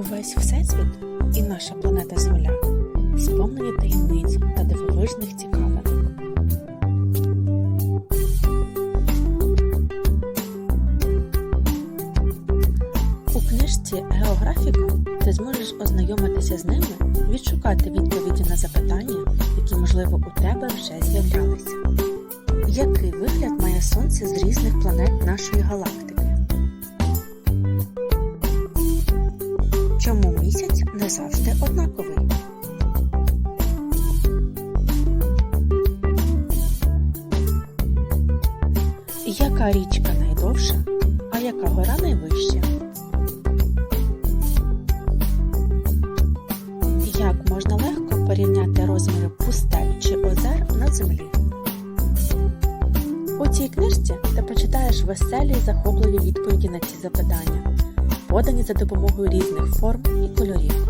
Увесь всесвіт і наша планета Земля сповнені таємниць та дивовижних цікавинок. У книжці Географіка ти зможеш ознайомитися з ними, відшукати відповіді на запитання, які, можливо, у тебе вже з'являлися. Який вигляд має сонце з різних планет нашої галактики? Місяць завжди однаковий? Яка річка найдовша, а яка гора найвища? Як можна легко порівняти розміри пустель чи озер на землі? У цій книжці ти почитаєш веселі й захопливі відповіді на ці запитання, подані за допомогою різних форм і кольорів.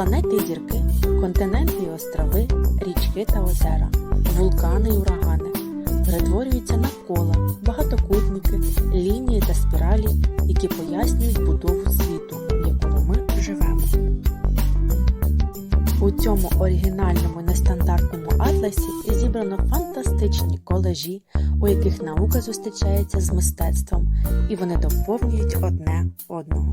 Планети і зірки, континенти і острови, річки та озера, вулкани і урагани перетворюються на кола, багатокутники, лінії та спіралі, які пояснюють будову світу, в якому ми живемо. У цьому оригінальному нестандартному атласі зібрано фантастичні колажі, у яких наука зустрічається з мистецтвом, і вони доповнюють одне одного.